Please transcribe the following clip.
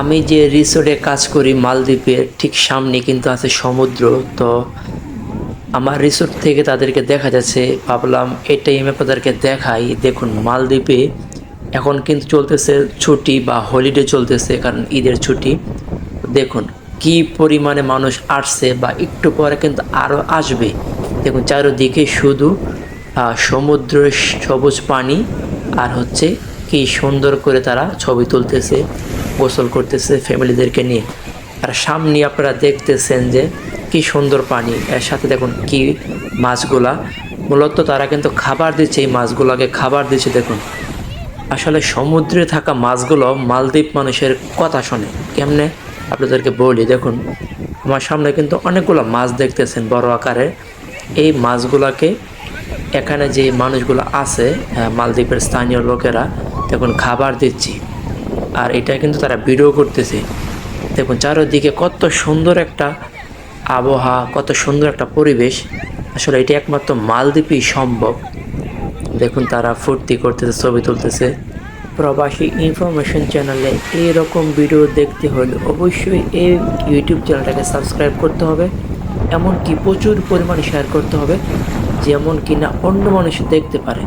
আমি যে রিসোর্টে কাজ করি মালদ্বীপের ঠিক সামনে কিন্তু আছে সমুদ্র। তো আমার রিসোর্ট থেকে তাদেরকে দেখা যাচ্ছে। ভাবলাম এই টাইমে তাদেরকে দেখাই। দেখুন মালদ্বীপে এখন কিন্তু চলতেছে ছুটি বা হলিডে চলতেছে কারণ ঈদের ছুটি। দেখুন কি পরিমাণে মানুষ আসছে বা একটু পরে কিন্তু আরও আসবে। দেখুন চারোদিকে শুধু আহ, সমুদ্রের সবুজ পানি আর হচ্ছে কি সুন্দর করে তারা ছবি তুলতেছে। গোসল করতেছে ফ্যামিলিদেরকে নিয়ে। আর সামনে আপনারা দেখতেছেন যে কি সুন্দর পানি। এর সাথে দেখুন কি মাছগুলা। মূলত তারা কিন্তু খাবার দিচ্ছে এই মাছগুলোকে খাবার দিচ্ছে দেখুন। আসলে সমুদ্রে থাকা মাছগুলো মালদ্বীপ মানুষের কথা শোনে। কেমনে? আপনাদেরকে বলি দেখুন আমার সামনে কিন্তু অনেকগুলো মাছ দেখতেছেন বড় আকারের এই মাছগুলোকে এখানে যে মানুষগুলো আছে হ্যাঁ, মালদ্বীপের স্থানীয় লোকেরা দেখুন খাবার দিচ্ছি। আর এটা কিন্তু তারা ভিডিও করতেছে। দেখুন, চারোদিকে কত সুন্দর একটা আবহাওয়া, কত সুন্দর একটা পরিবেশ। আসলে এটা একমাত্র মালদ্বীপই সম্ভব। দেখুন, তারা ফুর্তি করতেছে, ছবি তুলতেছে। প্রবাসী ইনফরমেশন চ্যানেলে এইরকম ভিডিও দেখতে হলে অবশ্যই এই ইউটিউব চ্যানেলটাকে সাবস্ক্রাইব করতে হবে। এমনকি প্রচুর পরিমাণে শেয়ার করতে হবে, যেমন কিনা অন্য মানুষ দেখতে পারে।